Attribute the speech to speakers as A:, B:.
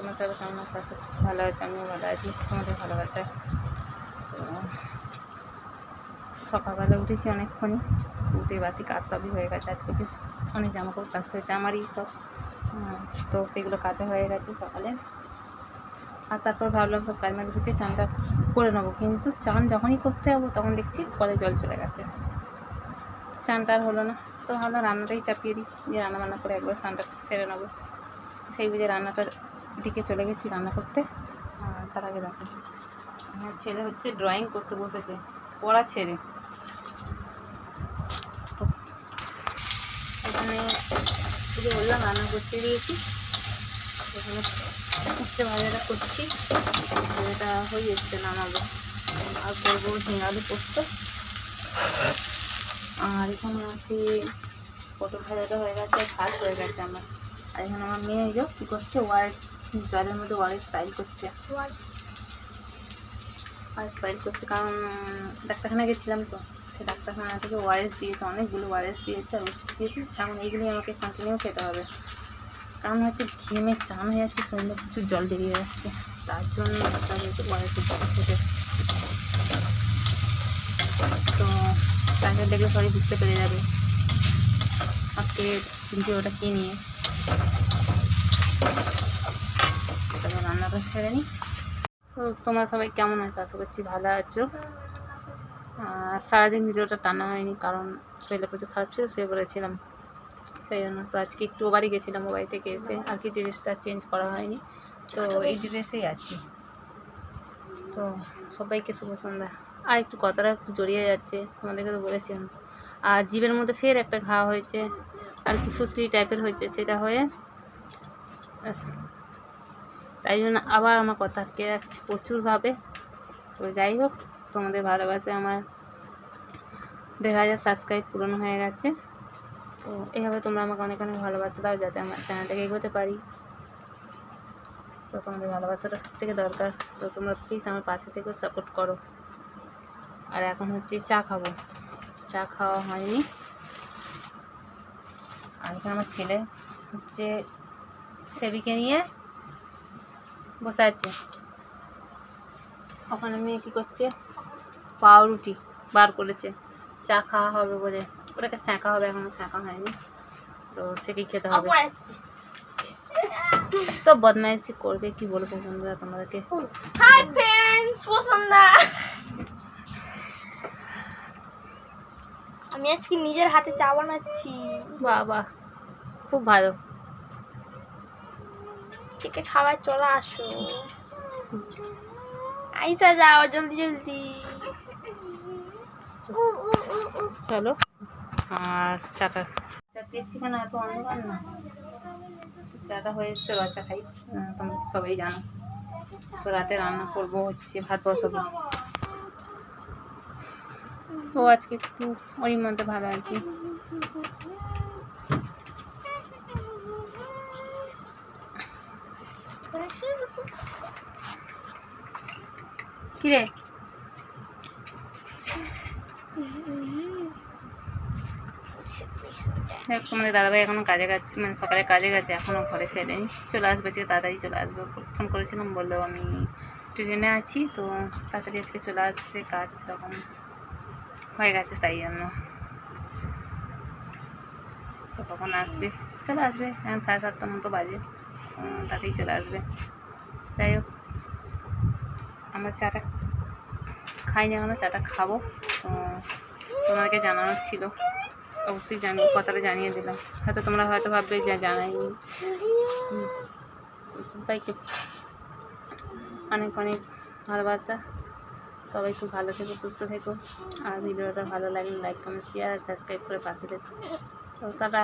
A: তোমার সবাই কেমন আছো করছি ভালো আছো, আমিও ভালো আছি, তোমাদের ভালোবাসা তো সকালবেলা উঠেছি অনেকক্ষণই, উঠে বাসি কাজ সবই হয়ে গেছে, আজকে বেশ অনেক জামা কাপড় কাচতে হয়েছে, আমারই সব। তো সেগুলো কাজা হয়ে গেছে সকালে। আর তারপর ভাবলাম সব কাজ মাঝে গুছিয়ে চানটা করে নেব, কিন্তু চান যখনই করতে যাব তখন দেখছি কলে জল চলে গেছে। চানটা আর হলো না, তো ভাবলাম রান্নাটাই চাপিয়ে দিই যে রান্না বান্না করে একবার চানটা সেরে নেব। সেই বুঝে রান্নাটার দিকে চলে গেছি রান্না করতে। আর তার আগে দেখো। আমার ছেলে হচ্ছে ড্রয়িং করতে বসেছে। পড়া ছেড়ে। তো এখানে যে বললাম রান্না করতে দিয়েছি। এখানে উঠতে ভাজাটা করছি। ভাজাটা হয়ে এসছে নামাবো। আর করব ঝিঙে আলু পোস্ত। আর এখানে আছে পটল ভাজাটা হয়ে গেছে ভাত হয়ে গেছে আমার। আর এখানে আমার মেয়ে কী করছে? ওয়ারেস জলের মধ্যে ওয়ারেস স্টাইল করছে। আর স্টাইল করছে, কারণ ডাক্তারখানা গেছিলাম তো, সেই ডাক্তারখানা থেকে ওয়ারেস দিয়েছে, অনেকগুলো ওয়ারেস দিয়েছে, আর ওষুধ দিয়েছে। এখন এইগুলি আমাকে কন্টিনিউ খেতে হবে। কারণ হচ্ছে ঘেমে চান হয়ে যাচ্ছে, শরীরে প্রচুর জল বেরিয়ে যাচ্ছে। তার জন্য ডাক্তার ওয়ারেসের জল খেতে তো তাকে দেখলে সবাই বুঝতে পেরে যাবে। আজকে ভিডিওটা কে তবে রান্নাটা নিই তো তোমরা সবাই কেমন আছো? আশা করছি ভালো আছো। সারাদিন ভিডিওটা টানা হয়নি, কারণ শরীরটা প্রচুর খারাপ ছিল, শুয়ে পড়েছিলাম। সেই জন্য তো আজকে একটু বাড়ি গেছিলাম বাড়ি থেকে এসে আর কি ড্রেসটা চেঞ্জ করা হয়নি। তো এই ড্রেসেই আছি। তো সবাইকে শুভ সন্ধ্যা। আর একটু কথাটা একটু জড়িয়ে যাচ্ছে, তোমাদেরকে তো বলেছিলাম আর জীবের মধ্যে ফের একটা ঘা হয়েছে, আর কি ফুসকি টাইপের হয়েছে, সেটা হয়ে তাই জন্য আবার আমার কথা আটকে যাচ্ছে প্রচুরভাবে। তো যাই হোক, তোমাদের ভালোবাসে আমার দেড় হাজার সাবস্ক্রাইব পূরণ হয়ে গেছে। তো এইভাবে তোমরা আমাকে অনেক অনেক ভালোবাসা দাও যাতে আমার চ্যানেলটাকে এগোতে পারি। তো তোমাদের ভালোবাসাটা সব থেকে দরকার। তো তোমরা প্লিজ আমার পাশে থেকেও সাপোর্ট করো। আর এখন হচ্ছে চা খাব। চা খাওয়া হয়নি। আর এখানে আমার ছেলে হচ্ছে সেবিকে নিয়ে বসে আছে। ওখানে মেয়ে কী করছে? পাউরুটি বার করেছে। চা খাওয়া হবে বলে। ওটাকে স্যাঁকা হবে এখনও স্যাঁকা হয়নি। তো সেটাই খেতে হবে। তো বদমাইশি করবে কি বলব বন্ধুরা তোমাদেরকে?
B: হাই ফ্রেন্ডস আমি আজকে নিজের হাতে চা বানাচ্ছি।
A: বাবা খুব ভালো।
B: কে কে খাবার চলে আসো। আইসা যাও জলদি জলদি।
A: চলো আর চাটা। চা পেয়েছি কেন? এত অন্ধকার না? চাটা হয়ে এসছে রচা খাই। তোমরা সবাই জানো। তো রাতে রান্না করব হচ্ছে ভাত বসাবো। তো আজকে একটু ওই মধ্যে ভালো আছি। কিরে? তোমাদের দাদাভাই এখনও কাজে গেছে মানে সকালে কাজে গেছে, এখনও ঘরে ফেরেনি চলে আসবে আজকে, তাড়াতাড়ি চলে আসবে। ফোন করেছিলাম, বলল আমি ট্রেনে আছি, তো তাড়াতাড়ি আজকে চলে আসছে, কাজ সেরকম হয়ে গেছে তাই জন্য। তো কখন আসবে? চলে আসবে, এখন সাড়ে সাতটার মতো বাজে তাতেই চলে আসবে। যাই হোক, আমরা চাটা খাই খাইনি এখনও, চাটা খাব। তো তোমাদেরকে জানানোর ছিল। অবশ্যই জানি, কথাটা জানিয়ে দিলাম। হয়তো তোমরা হয়তো ভাববে যে জানাইনি হুম। সবাইকে অনেক অনেক ভালোবাসা। সবাই খুব ভালো থেকো, সুস্থ থেকো। আর ভিডিওটা ভালো লাগলে লাইক কমেন্ট শেয়ার সাবস্ক্রাইব করে পাশে থেকো। তো টাটা।